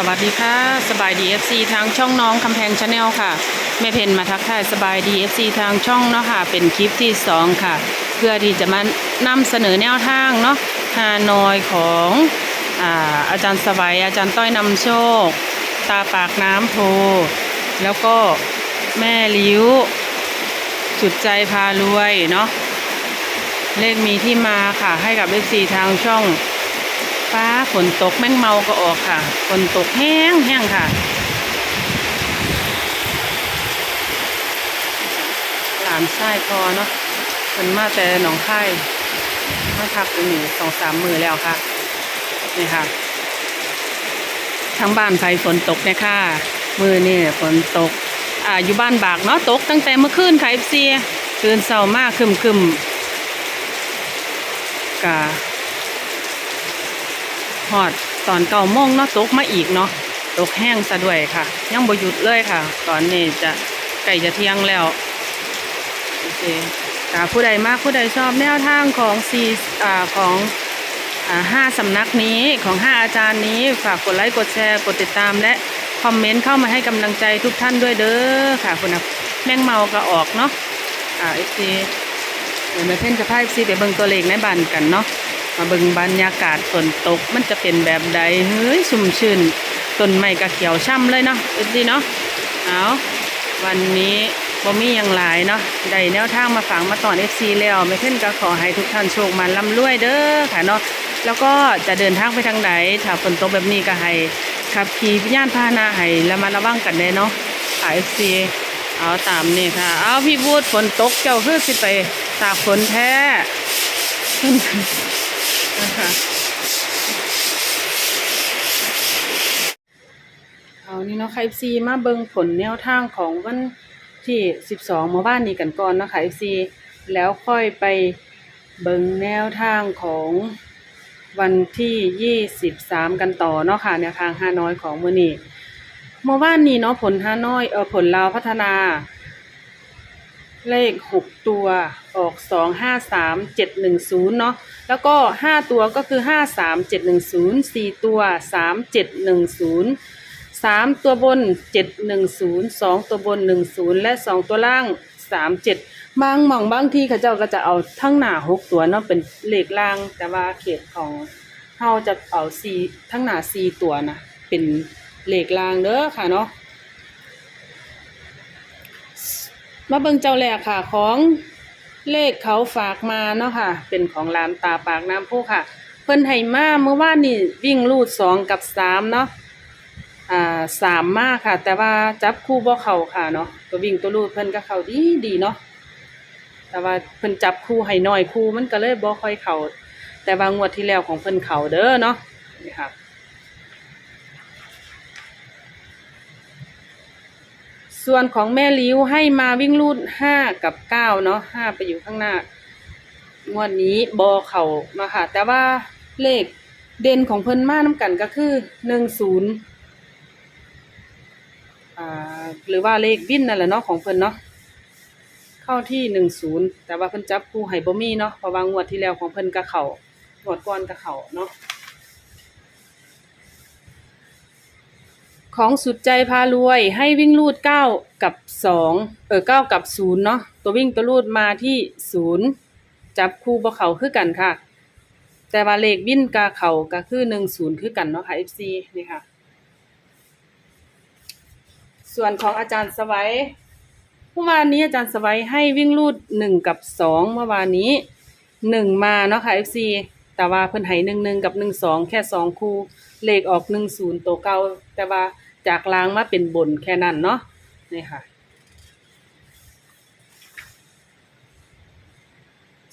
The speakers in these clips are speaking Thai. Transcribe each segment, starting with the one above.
สวัสดีค่ะ สบายดี FC ทางช่องน้องคำแพงชาแนลค่ะแม่เพนมาทักทายสบายดี FC ทางช่องเนาะค่ะ เป็นคลิปที่2ค่ะ เพื่อที่จะมานำเสนอแนวทางเนาะฮานอยของอาอาจารย์สบายอาจารย์ต้อยนำโชค ตาปากน้ำโพ แล้วก็แม่ลิ้ว จุดใจพารวยเนาะเลขมีที่มาค่ะให้กับ FC ทางช่อง ฟ้าฝนตกแมงเมาก็ออกค่ะฝนตกแห้งแห้งค่ะหลานไส้พอเนาะมันมาแต่หนองไข่มาพักอยู่นี่งสองสามมือแล้วค่ะนี่ค่ะทั้งบ้านไฟฝนตกเนี่ยค่ะมือนี่ฝนตกอ่าอยู่บ้านบากเนาะตกตั้งแต่เมื่อคืนค่ะเอฟซีคืนเศร้ามากคึมคึมกะ ฮอดตอนเก้าโมงเนาะตกมาอีกเนาะตกแห้งซะด้วยค่ะ ยังบ่หยุดเลยค่ะ ตอนนี้จะใกล้จะเที่ยงแล้วโอเคกาผู้ใดมากผู้ใดชอบแนวทางของซีอ่าของอ่าห้าสำนักนี้ของห้าอาจารย์นี้ฝากกดไลค์กดแชร์กดติดตามและคอมเมนต์เข้ามาให้กำลังใจทุกท่านด้วยเด้อค่ะคุณนะแมงเมาก็ออกเนาะอ่าเอฟซีเดี๋ยวแม่เพ่นจะพาเอฟซีไปเบิ่งตัวเลขในบ้านกันเนาะ มาเบิ่งบรรยากาศฝนตกมันจะเป็นแบบใดเฮ้ยชุ่มชื่นต้นไม้ก็เขียวช่ำเลยเนาะเอฟซีเนาะเอาวันนี้บ่มีอย่างหลายเนาะได้แนวทางมาฝังมาตอนเอฟซีแล้วไม่เช่นก็ขอให้ทุกท่านโชคมันร่ำรวยเด้อค่ะเนาะแล้วก็จะเดินทางไปทางไหนถ้าฝนตกแบบนี้ก็ให้ขับขี่ย่านพาหนะให้ระมัดระวังกันได้เนาะค่ะเอฟซีเอาตามนี่ค่ะ เอาพี่บูดฝนตกเจ้าคือสิไปตากฝนแท้ นะคะเอานี่เนาะค่ะ FC มาเบิ่งผลแนวทางของวันที่ 12เมื่อวานนี้กันก่อนเนาะคะ FC แล้วค่อยไปเบิ่งแนวทางของวันที่ 23 กันต่อเนาะค่ะแนวทางฮาน้อยของมื้อนี้เมื่อวานนี้เนาะผลฮาน้อยเออผลลาวพัฒนา เลขหกตัวออกสองห้าสามเจ็ดหนึ่งศูนย์เนาะแล้วก็ห้าตัวก็คือห้าสามเจ็ดหนึ่งศูนย์สี่ตัวสามเจ็ดหนึ่งศูนย์สามตัวบนเจ็ดหนึ่งศูนย์สองตัวบนหนึ่งศูนย์และสองตัวล่างสามเจ็ดบางหม่องบางที่เขาเจ้าก็จะเอาทั้งหน้าหกตัวเนาะเป็นเลขล่าง แต่ว่าเขตของเฮาจะเอาสี่ทั้งหน้าสี่ตัวนะเป็นเลขล่างเด้อค่ะเนาะ มาเบิ่งเจ้าแรกค่ะของเลขเขาฝากมาเนาะค่ะ เป็นของร้านตาปากน้ำพุค่ะ เพิ่นให้มาเมื่อวานนี่วิ่งรูดสองกับสามเนาะอ่าสามมากค่ะ แต่ว่าจับคู่บ่เข้าค่ะเนาะตัววิ่งตัวรูดเพิ่นก็เข้าดีดีเนาะแต่ว่าเพิ่นจับคู่ให้น้อยคู่มันก็เลยบ่ค่อยเข้าแต่ว่างวดที่แล้วของเพิ่นเข้าเด้อเนาะนี่ค่ะ ส่วนของแม่ลิ้วให้มาวิ่งรูดห้ากับเก้าเนาะห้าไปอยู่ข้างหน้างวดนี้บอเข่ามาค่ะ แต่ว่าเลขเด่นของเพิ่นมาน้ำกันก็คือหนึ่งศูนย์อ่าหรือว่าเลขวินนั่นแหละเนาะของเพิ่นเนาะเข้าที่หนึ่งศูนย์แต่ว่าเพิ่นจับคู่ให้บ่มีเนาะเพราะว่างวดที่แล้วของเพิ่นก็เข่างวดก่อนก็เข่าเนาะ ของสุดใจพารวย ให้วิ่งลูดเก้ากับสองเออเก้ากับศูนย์เนาะตัววิ่งตัวลูดมาที่ศูนย์จับคู่บ่เขาคือกันค่ะ แต่ว่าเลขวิ่นกาเขาก็คือหนึ่งศูนย์คือกันเนาะค่ะ FC นี่ค่ะ ส่วนของอาจารย์สวัยเมื่อวานนี้อาจารย์สวัยให้วิ่งลูดหนึ่งกับสองเมื่อวานนี้หนึ่งมาเนาะค่ะ FC แต่ว่าเพิ่นให้หนึ่งหนึ่งกับหนึ่งสองแค่สองคู่เลขออกหนึ่งศูนย์ตัวเก่าแต่ว่า จากลางมาเป็นบนแค่นั้นเนาะนี่ค่ะ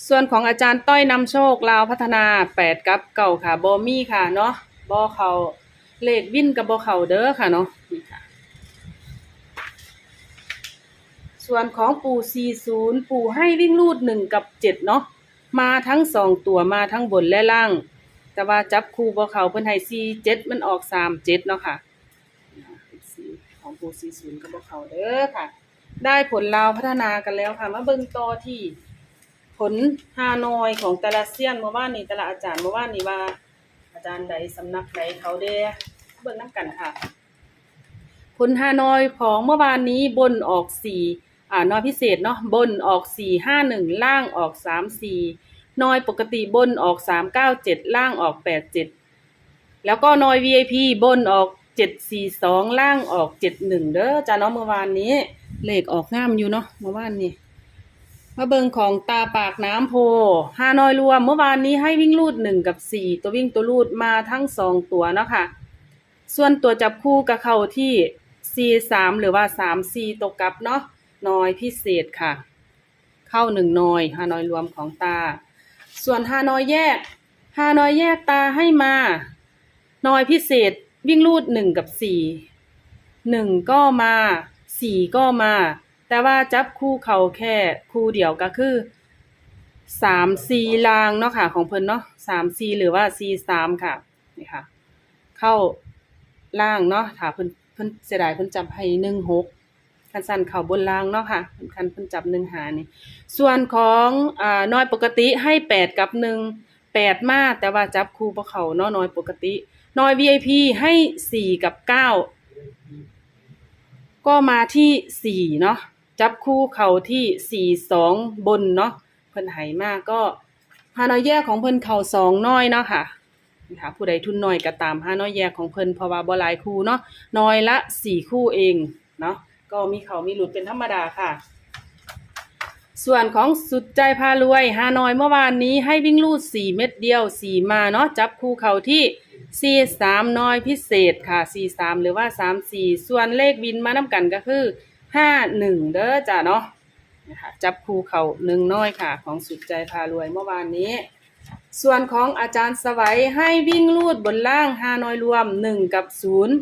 ส่วนของอาจารย์ต้อยนำโชคลาวพัฒนาแปดกับเก่าค่ะบอมี่ค่ะเนาะบอเขาเลขวินกับบอเขาเด้อค่ะเนาะนี่ค่ะ ส่วนของปู่40ปู่ให้วิ่งลูดหนึ่งกับเจ็ดเนาะมาทั้งสองตัวมาทั้งบนและล่าง แต่ว่าจับคู่บ่เขาเพิ่นให้47มันออก37เนาะค่ะ ของปู่40ก็บ่เขาเด้อค่ะ ได้ผลลาวพัฒนากันแล้วค่ะ มาเบิ่งต่อที่ ผลฮานอยของแต่ละเซียนเมื่อวานนี้แต่ละอาจารย์เมื่อวานนี้ว่า อาจารย์ใดสำนักใดเขาเด้เบิ่งน้ำกันค่ะ ผลฮานอยของเมื่อวานนี้บนออกสี่อ่านอยพิเศษเนาะบนออกสี่ห้าหนึ่งล่างออกสามสี่นอยปกติบนออกสามเก้าเจ็ดล่างออกแปดเจ็ดแล้วก็นอย VIP บนออก เจ็ดสี่สองล่างออกเจ็ดหนึ่งเด้อจ้าเนาะเมื่อวานนี้เลขออกงามอยู่เนาะเมื่อวานนี้มาเบิงของตาปากน้ำโพฮานอยรวม เมื่อวานนี้ให้วิ่งลูดหนึ่งกับสี่ตัววิ่งตัวลูดมาทั้งสองตัวเนาะค่ะ ส่วนตัวจับคู่กับเขาที่ C3 หรือว่า 3C ตกกลับเนาะน้อยพิเศษค่ะ เข้าหนึ่งน้อยฮานอยรวมของตา ส่วนฮานอยแยกฮานอยแยกตาให้มาน้อยพิเศษ วิ่งลูดหนึ่งกับสี่หนึ่งก็มาสี่ก็มา แต่ว่าจับคู่เขาแค่คู่เดียวก็คือสามซีลางเนาะค่ะ ของเพิ่นเนาะสามซีหรือว่าซีสามค่ะนี่ค่ะ เข้าล่างเนาะถ้าเพิ่นเพิ่นเสียดายเพิ่นจับให้หนึ่งหกคันสั่นเข่าบนล่างเนาะค่ะคันเพิ่นจับหนึ่งหานี่ส่วนของอ่าน้อยปกติให้แปดกับหนึ่งแปดมาแต่ว่าจับคู่บ่เขาเนาะน้อยปกติ นอย VIP ให้สี่กับเก้าก็มาที่สี่เนาะจับคู่เขาที่สี่สองบนเนาะเพิ่นให้มากก็ฮานอยแยกของเพิ่นเข่าสองน้อยเนาะค่ะค่ะผู้ใดทุนน้อยก็ตามห้าน้อยแยกของเพิ่นเพราะว่าบ่หลายคู่เนาะน้อยละสี่คู่เองเนาะก็มีเขามีหลุดเป็นธรรมดาค่ะ ส่วนของสุดใจพารวยฮานอยเมื่อวานนี้ให้วิ่งลูดสี่เม็ดเดียวสี่มาเนาะจับคู่เขาที่ สี่สามน้อยพิเศษค่ะสี่สามหรือว่าสามสี่ส่วนเลขวินมาน้ำกันก็คือห้าหนึ่งเด้อจ้ะเนาะนะคะจับคู่เขาหนึ่งน้อยค่ะ ของสุดใจพารวยเมื่อวานนี้ ส่วนของอาจารย์สวัยให้วิ่งลูดบนล่างฮานอยรวมหนึ่งกับศูนย์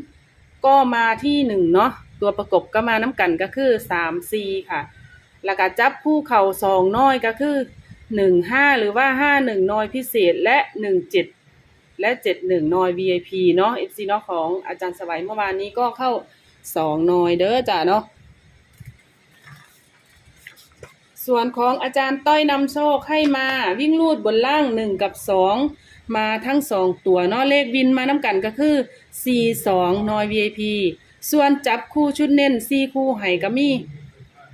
ก็มาที่หนึ่งเนาะตัวประกบก็มาน้ำกันก็คือสามสี่ค่ะ แล้วก็จับคู่เข่าสองน้อยก็คือหนึ่งห้าหรือว่าห้าหนึ่งน้อยพิเศษและหนึ่งเจ็ด และเจ็ดหนึ่งนอย VIP เนาะ FC เนาะของอาจารย์สวัยเมื่อวานนี้ก็เข้าสองนอยเด้อจ้ะเนาะส่วนของอาจารย์ต้อยนำโชคให้มาวิ่งลูดบนล่างหนึ่งกับสองมาทั้งสองตัวเนาะเลขวินมาน้ำกันก็คือ 4 2นอย VIP ส่วนจับคู่ชุดเน้น4คู่ไห้ก็มี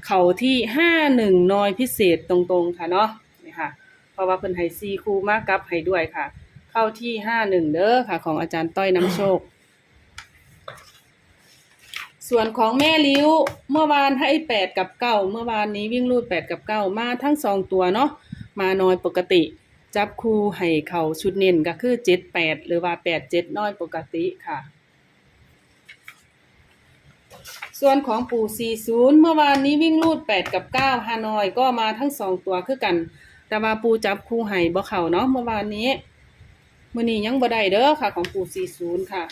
เข่าที่ 5 1นอยพิเศษตรงๆค่ะเนาะนี่ค่ะ เพราะว่าเพิ่นให้4คู่มากับให้ด้วยค่ะ เข้าที่5 1เด้อค่ะ ของอาจารย์ต้อยน้ำโชค ส่วนของแม่ลิ้วเมื่อวานให้แปดกับเก้าเมื่อวานนี้วิ่งรูดแปดกับเก้ามาทั้งสองตัวเนาะมาน้อยปกติ จับคู่ให้เขาชุดเน้นก็คือเจ็ดแปดหรือว่าแปดเจ็ดน้อยปกติค่ะส่วนของปู่สี่ศูนย์เมื่อวานนี้วิ่งรูดแปดกับเก้าฮานอย ก็มาทั้งสองตัวคือกัน แต่ว่าปูจับคู่ให้บ่เขาเนาะเมื่อวานนี้ มื้อนี้ยังบ่ได้เด้อค่ะของปู่สี่ศูนย์ค่ะ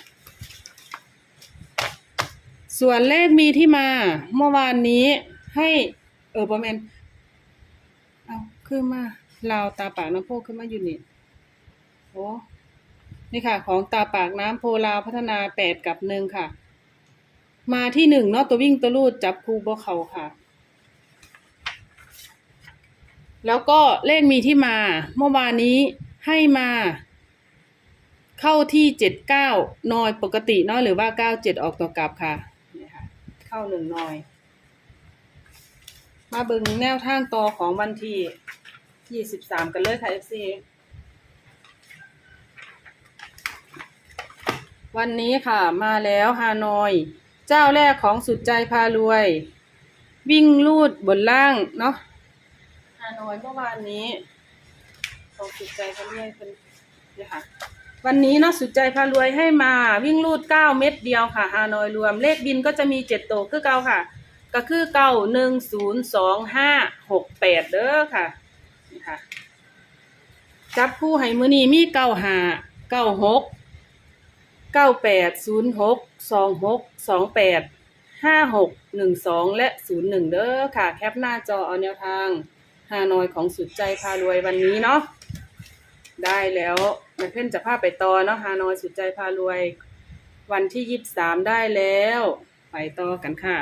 ส่วนเลขมีที่มา เมื่อวานนี้ให้ เออประมาณเอาขึ้นมาลาวตาปากน้ำโพขึ้นมาอยู่นี่โอ้นี่ค่ะ ของตาปากน้ำโพลาวพัฒนาแปดกับหนึ่งค่ะ มาที่หนึ่งเนาะตัววิ่งตัวลูดจับคู่บ่เขาค่ะแล้วก็เลขมีที่มา เมื่อวานนี้ให้มา เข้าที่เจ็ดเก้านอยปกติเนาะหรือว่าเก้าเจ็ดออกตัวกลับค่ะนี่ค่ะ เข้าหนึ่งนอย มาเบิ่งแนวทางต่อของวันที่ยี่สิบสามกันเลยค่ะ FC วันนี้ค่ะมาแล้วฮานอย เจ้าแรกของสุดใจพารวย วิ่งลูดบนล่างเนาะฮานอยเมื่อวานนี้ของสุดใจพารวยเป็นเนี่ยค่ะ วันนี้นาะสุดใจพารวยให้มาวิ่งลูดเก้าเม็ดเดียวค่ะฮานอยรวมเลขบินก็จะมีเจ็ดตัวคือเก้าค่ะ ก็คือเก้าหนึ่งศูนย์สองห้าหกแปดเด้อค่ะนี่ค่ะ จับคู่ให้มือนี้มีเก้าห้าเก้าหกเก้าแปดศูนย์หกสองหกสองแปดห้าหกหนึ่งสองและศูนย์หนึ่งเด้อค่ะ แคปหน้าจอเอาแนวทางฮานอยของสุดใจพารวยวันนี้เนาะ ได้แล้วแม่เพ่นจะพาไปต่อเนาะฮานอยสุดใจพารวย วันที่ยี่สิบสามได้แล้ว ไปต่อกันค่ะ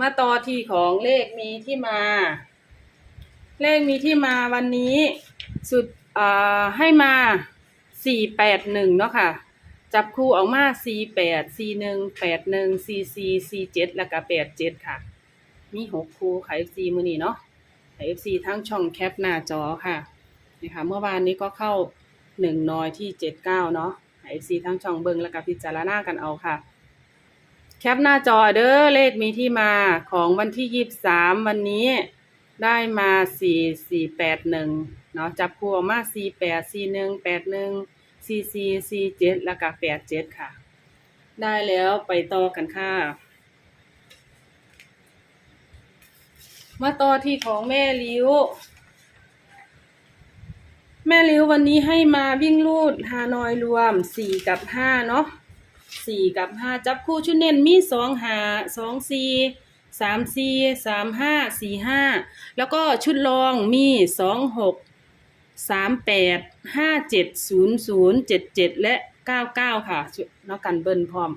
มาต่อที่ของเลขมีที่มา เลขมีที่มาวันนี้สุดอ่าให้มาสี่แปดหนึ่งเนาะค่ะจับคู่ออกมาสี่แปดสี่หนึ่งแปดหนึ่งสี่สี่สี่เจ็ดแล้วก็แปดเจ็ดค่ะ มีหกคู่ค่ะ FC มือนี้เนาะ ค่ะ FC ทั้งช่องแคปหน้าจอค่ะนี่ค่ะเมื่อวานนี้ก็เข้าหนึ่งน้อยที่เจ็ดเก้าเนาะค่ะ FC ทั้งช่องเบิงแล้วก็พิจารณากันเอาค่ะ แคปหน้าจอเด้อเลขมีที่มาของวันที่ยี่สิบสามวันนี้ได้มาสี่สี่แปดหนึ่งเนาะจับคู่ออกมาสี่แปดสี่หนึ่งแปดหนึ่งสี่สี่สี่เจ็ดแล้วก็แปดเจ็ดค่ะ ได้แล้วไปต่อกันค่ะ มาต่อที่ของแม่ลิ้ว แม่ลิ้ววันนี้ให้มาวิ่งลูดฮานอยรวมสี่กับห้าเนาะสี่กับห้าจับคู่ชุดเน้นมีสองหาสองสี่สามสี่สามห้าสี่ห้าแล้วก็ชุดรองมีสองหกสามแปดห้าเจ็ดศูนย์ศูนย์เจ็ดเจ็ดและเก้าเก้าค่ะชุดนอกกันเบิ้ลพร้อม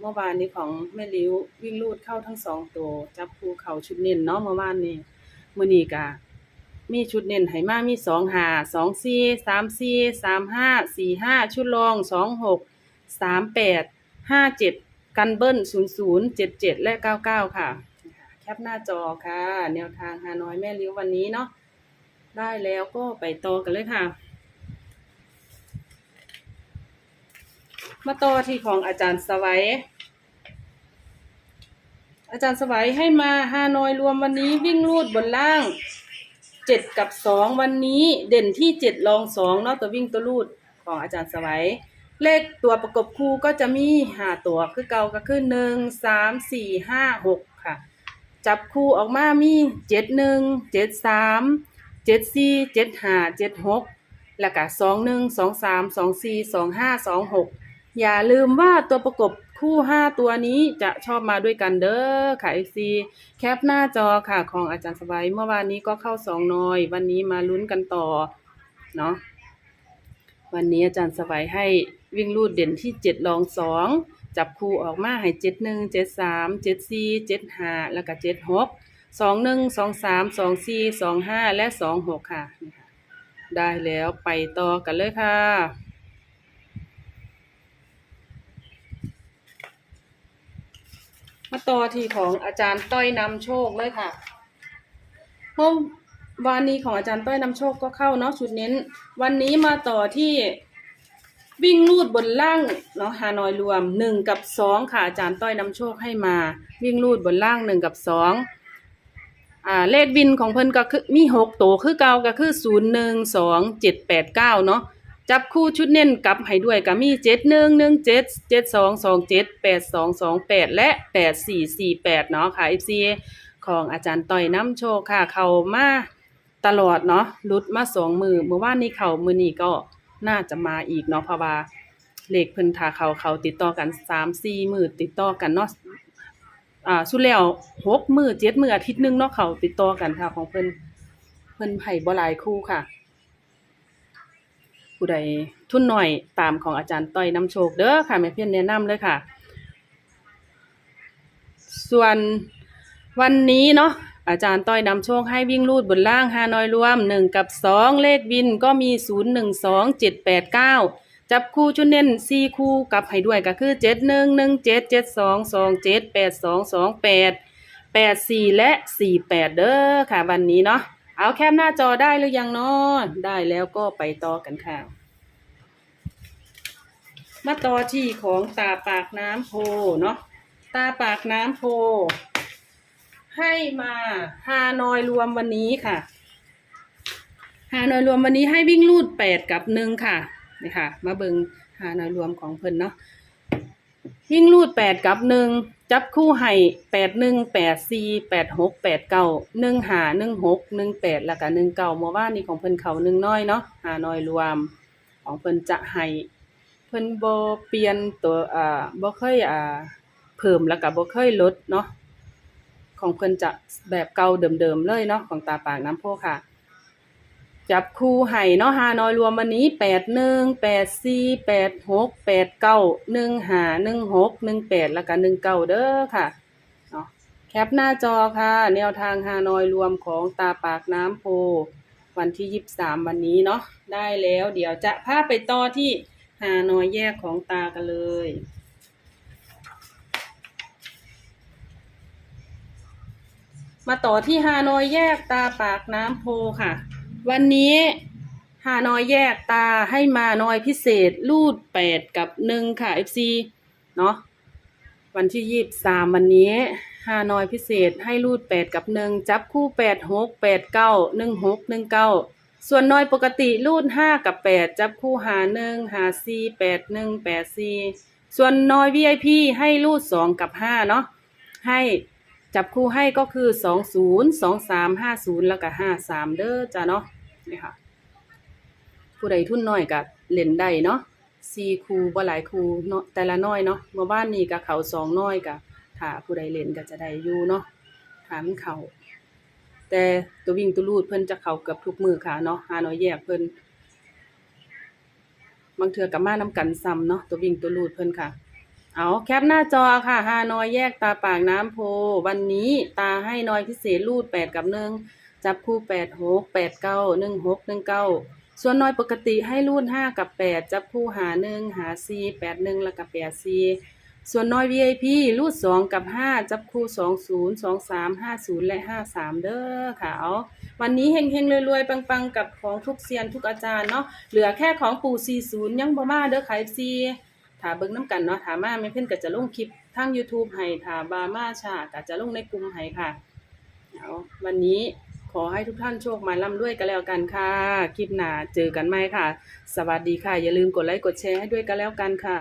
เมื่อวานนี้ของแม่ลิ้ววิ่งลูดเข้าทั้งสองตัว จับคู่เขาชุดเน้นเนาะเมื่อวานนี้มื้อนี้กะมีชุดเน้นให้มามีสองหาสองสี่สามสี่สามห้าสี่ห้าชุดรองสองหกสามแปดห้าเจ็ดกันเบิ้ลศูนย์ศูนย์เจ็ดเจ็ดและเก้าเก้าค่ะ แคปหน้าจอค่ะ แนวทางฮานอยแม่ลิ้ววันนี้เนาะได้แล้วก็ไปต่อกันเลยค่ะ มาต่อที่ของอาจารย์สวัย อาจารย์สวัยให้มาฮานอยรวมวันนี้วิ่งลูดบนล่างเจ็ดกับสองวันนี้เด่นที่เจ็ดรองสองเนาะตัววิ่งตัวลูดของอาจารย์สวัย เลขตัวประกบคู่ก็จะมีห้าตัวคือเก่าก็คือหนึ่งสามสี่ห้าหกค่ะ จับคู่ออกมามีเจ็ดหนึ่งเจ็ดสามเจ็ดสี่เจ็ดห้าเจ็ดหกแล้วก็สองหนึ่งสองสามสองสี่สองห้าสองหก อย่าลืมว่าตัวประกบคู่ห้าตัวนี้จะชอบมาด้วยกันเด้อค่ะ FC แคปหน้าจอค่ะของอาจารย์สบายเมื่อวานนี้ก็เข้าสองน้อย วันนี้มาลุ้นกันต่อเนาะวันนี้อาจารย์สบายให้วิ่งลูดเด่นที่เจ็ดรองสองจับคู่ออกมาให้เจ็ดหนึ่งเจ็ดสามเจ็ดสี่เจ็ดห้าแล้วก็เจ็ดหกสองหนึ่งสองสามสองสี่สองห้าและสองหกค่ะ ได้แล้วไปต่อกันเลยค่ะ มาต่อที่ของอาจารย์ต้อยนำโชคเลยค่ะเมื่อวานนี้ของอาจารย์ต้อยนำโชคก็เข้าเนาะชุดเน้น วันนี้มาต่อที่วิ่งลูดบนล่างเนาะฮานอยรวมหนึ่งกับสองค่ะอาจารย์ต้อยนำโชคให้มา วิ่งลูดบนล่างหนึ่งกับสองอ่าเลขวินของเพิ่นก็คือมีหกตัวคือเก่าก็คือศูนย์หนึ่งสองเจ็ดแปดเก้าเนาะ จับคู่ชุดเน้นกลับให้ด้วยก็มีเจ็ดหนึ่งหนึ่งเจ็ดเจ็ดสองสองเจ็ดแปดสองสองแปดและแปดสี่สี่แปดเนาะค่ะ FC ของอาจารย์ต่อยน้ำโชคค่ะ เขามาตลอดเนาะลุดมาสองมือเมื่อวานนี้เขามือนี้ก็น่าจะมาอีกเนาะเพราะว่าเลขเพิ่นทาเขาเขาติดต่อกันสามสี่มือติดต่อกันเนาะอ่าสุดแล้วหกมือเจ็ดมืออาทิตย์หนึงเนาะเขาติดต่อกันค่ะของเพิ่นเพิ่นไผ่บ่หลายคู่ค่ะ ผู้ใดทุนหน่อยตามของอาจารย์ต้อยน้ำโชคเด้อค่ะแม่เพี้ยนแนะนำเลยค่ะ ส่วนวันนี้เนาะอาจารย์ต้อยนำโชคให้วิ่งลูดบนล่างฮานอยรวมหนึ่งกับสองเลขบินก็มีศูนย์หนึ่งสองเจ็ดแปดเก้าจับคู่ชุดเน้นสี่คู่กับให้ด้วยก็คือเจ็ดหนึ่งหนึ่งเจ็ดเจ็ดสองสองเจ็ดแปดสองสองแปดแปดสี่และสี่แปดเด้อค่ะวันนี้เนาะ เอาแคปหน้าจอได้หรือยังเนาะได้แล้วก็ไปต่อกันค่ะ มาต่อที่ของตาปากน้ำโพเนาะตาปากน้ำโพ ให้มาฮานอยรวมวันนี้ค่ะฮานอยรวมวันนี้ให้วิ่งลูดแปดกับหนึ่งค่ะนี่ค่ะ มาเบิงฮานอยรวมของเพิ่นเนาะ วิ่งลูดแปดกับหนึ่งจับคู่ให้แปดหนึ่งแปดสี่แปดหกแปดเก้าหนึ่งหาหนึ่งหกหนึ่งแปดแล้วก็หนึ่งเก้าเมื่อวานนี้ของเพิ่นเขาหนึ่งน้อยเนาะฮานอยรวม ของเพิ่นจะให้เพิ่นบ่เปลี่ยนตัวอ่าบ่เคยอ่าเพิ่มแล้วก็บ่เคยลดเนาะของเพิ่นจะแบบเก่าเดิมๆเลยเนาะของตาปากน้ำโพค่ะ จับคู่ให้เนาะฮานอยรวมวันนี้แปดหนึ่งแปดสี่แปดหกแปดเก้าหนึ่งหาหนึ่งหกหนึ่งแปดแล้วก็หนึ่งเก้าเด้อค่ะเนาะแคปหน้าจอค่ะ แนวทางฮานอยรวมของตาปากน้ำโพ วันที่ยี่สามวันนี้เนาะได้แล้วเดี๋ยวจะพาไปต่อที่หานอยแยกของตากันเลยมาต่อที่ฮานอยแยกตาปากน้ำโพค่ะ วันนี้ฮานอยแยกตาให้มานอยพิเศษรูดแปดกับหนึ่งค่ะ FC เนาะวันที่ยี่สามวันนี้ฮานอยพิเศษให้รูดแปดกับหนึ่งจับคู่แปดหกแปดเก้าหนึ่งหกหนึ่งเก้าส่วนนอยปกติรูดห้ากับแปดจับคู่หาหนึ่งหาสี่แปดหนึ่งแปดสี่ส่วนนอย VIP ให้รูดสองกับห้าเนาะให้ จับคู่ให้ก็คือสองศูนย์สองสามห้าศูนย์แล้วก็ห้าสามเด้อจ้าเนาะนี่ค่ะ ผู้ใดทุนน้อยก็เล่นได้เนาะสี่คูบ่หลายคูเนาะแต่ละน้อยเนาะเมื่อบ้านนี้ก็เขาสองน้อยก็ถ้าผู้ใดเล่นก็จะได้อยู่เนาะถามเขาแต่ตัววิ่งตัวลูดเพิ่นจะเขาเกือบทุกมือค่ะเนาะหาน้อยแยกเพิ่นบางเทื่อกับมาน้ำกันซ้ำเนาะตัววิ่งตัวลูดเพิ่นค่ะ เอาแคปหน้าจอค่ะฮานอยแยกตาปากน้ำโพ วันนี้ตาให้นอยพิเศษรูดแปดกับหนึ่งจับคู่แปดหกแปดเก้าหนึ่งหกหนึ่งเก้าส่วนนอยปกติให้รูดห้ากับแปดจับคู่หาหนึ่งหาสี่แปดหนึ่งแล้วกับแปดสี่ส่วนนอย VIP รูดสองกับห้าจับคู่สองศูนย์สองสามห้าศูนย์และห้าสามเด้อค่ะเอาวันนี้เฮงเฮงๆรวยๆ ปังๆ กับของทุกเซียนทุกอาจารย์เนาะเหลือแค่ของปู่สี่ศูนย์ยังบ่มาเด้อขายซี ถาเบิ้งน้ำกันเนาะถามาไม่เพิ่นก็จะลงคลิปทาง YouTube ให้ถาบามาชาก็จะลงในกลุ่มให้ค่ะเอาวันนี้ขอให้ทุกท่านโชคมาล่ำด้วยกันแล้วกันค่ะ คลิปหน้าเจอกันใหม่ค่ะ สวัสดีค่ะ อย่าลืมกดไลค์กดแชร์ให้ด้วยกันแล้วกันค่ะ